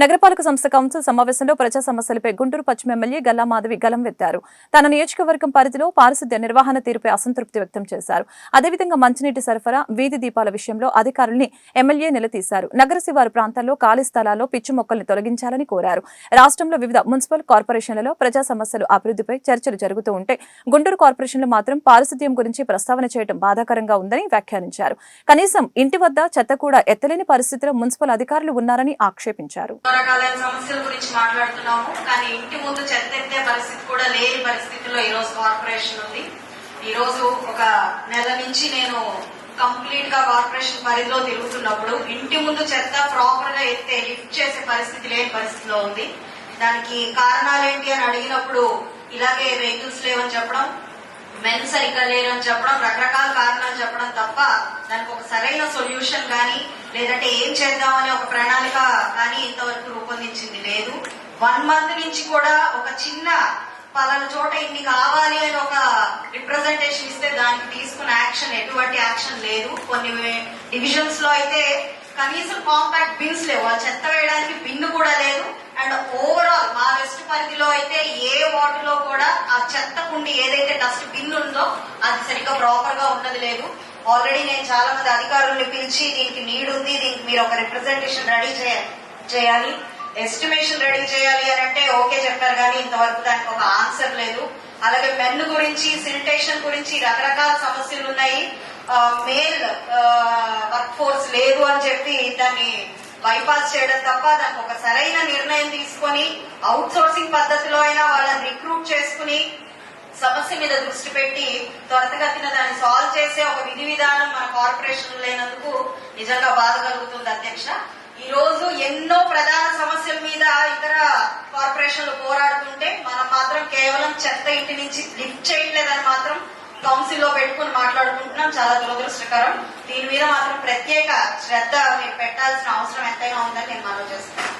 నగరపాలక సంస్థ కౌన్సిల్ సమావేశంలో ప్రజా సమస్యలపై గుంటూరు పశ్చిమ ఎమ్మెల్యే గల్లా మాధవి గలం వెత్తారు. తన నియోజకవర్గం పరిధిలో పారిశుద్ధ్య నిర్వహణ తీరుపై అసంతృప్తి వ్యక్తం చేశారు. అదేవిధంగా మంచినీటి సరఫరా వీధి దీపాల విషయంలో అధికారుల్ని ఎమ్మెల్యే నిలదీశారు. నగర శివారు ప్రాంతాల్లో ఖాళీ స్థలాల్లో పిచ్చి మొక్కల్ని తొలగించాలని కోరారు. రాష్ట్రంలో వివిధ మున్సిపల్ కార్పొరేషన్లలో ప్రజా సమస్యలు అభివృద్ధిపై చర్చలు జరుగుతూ ఉంటే గుంటూరు కార్పొరేషన్లో మాత్రం పారిశుద్ధ్యం గురించి ప్రస్తావన చేయడం బాధాకరంగా ఉందని వ్యాఖ్యానించారు. కనీసం ఇంటి వద్ద చెత్త కూడా ఎత్తలేని పరిస్థితిలో మున్సిపల్ అధికారులు ఉన్నారని ఆక్షేపించారు. రకాలైన సమస్యల గురించి మాట్లాడుతున్నాము. కానీ ఇంటి ముందు చెత్త ఎత్తే పరిస్థితి కూడా లేని పరిస్థితిలో ఈ రోజు కార్పొరేషన్ ఉంది. ఈ రోజు ఒక నెల నుంచి నేను కంప్లీట్గా కార్పొరేషన్ పరిధిలో తిరుగుతున్నప్పుడు ఇంటి ముందు చెత్త ప్రాపర్గా ఎత్తే లిఫ్ట్ చేసే పరిస్థితి లేని పరిస్థితిలో ఉంది. దానికి కారణాలు ఏంటి అని అడిగినప్పుడు ఇలాగే వెహికల్స్ లేవని చెప్పడం మెన్ సరిగ్గా లేరని చెప్పడం రకరకాల కారణాలు చెప్పడం తప్ప దానికి ఒక సరైన సొల్యూషన్ కానీ లేదంటే ఏం చేద్దామని ఒక ప్రణాళిక కానీ ఇంతవరకు రూపొందించింది లేదు. వన్ మంత్ నుంచి కూడా ఒక చిన్న పలానా చోట ఇన్ని కావాలి అని ఒక రిప్రజెంటేషన్ ఇస్తే దానికి తీసుకున్న యాక్షన్ ఎటువంటి యాక్షన్ లేదు. కొన్ని డివిజన్స్లో అయితే కనీసం కాంపాక్ట్ బిన్స్ లేవు. వాళ్ళు చెత్త వేయడానికి బిన్ను కూడా లేదు. అండ్ ఓవరాల్ మా వెస్ట్ పరిధిలో అయితే ఏ వార్డులో కూడా ఆ చెత్త కుండి ఏదైతే డస్ట్ బిన్ ఉందో అది సరిగ్గా ప్రాపర్గా ఉన్నది లేదు. ఆల్రెడీ నేను చాలా మంది అధికారుల్ని పిలిచి దీనికి నీడ్ ఉంది దీనికి మీరు ఒక రిప్రజెంటేషన్ రెడీ చేయాలి. ఎస్టిమేషన్ రెడీ చేయాలి అని అంటే ఓకే చెప్పారు కానీ ఇంతవరకు దానికి ఒక ఆన్సర్ లేదు. అలాగే మెన్ గురించి సినిటేషన్ గురించి రకరకాల సమస్యలు ఉన్నాయి. మేల్ వర్క్ ఫోర్స్ లేదు అని చెప్పి దాన్ని బైపాస్ చేయడం తప్ప దానికి ఒక సరైన నిర్ణయం తీసుకొని అవుట్ సోర్సింగ్ పద్ధతిలో అయినా వాళ్ళని రిక్రూట్ చేసుకుని సమస్య మీద దృష్టి పెట్టి త్వరతగతిన దాన్ని సాల్వ్ చేసే ఒక విధి విధానం మన కార్పొరేషన్ లేనందుకు నిజంగా బాధ కలుగుతుంది అధ్యక్ష. ఈ రోజు ఎన్నో ప్రధాన సమస్యల మీద ఇతర కార్పొరేషన్లు పోరాడుతుంటే మనం మాత్రం కేవలం చెత్త ఇంటి నుంచి లిఫ్ట్ చేయట్లేదని మాత్రం కౌన్సిల్లో పెట్టుకుని మాట్లాడుకుంటున్నాం. చాలా దురదృష్టకరం. దీని మీద మాత్రం ప్రత్యేక శ్రద్ధ మీరు పెట్టాల్సిన అవసరం ఎంతైనా ఉందని నేను మనం చేస్తాను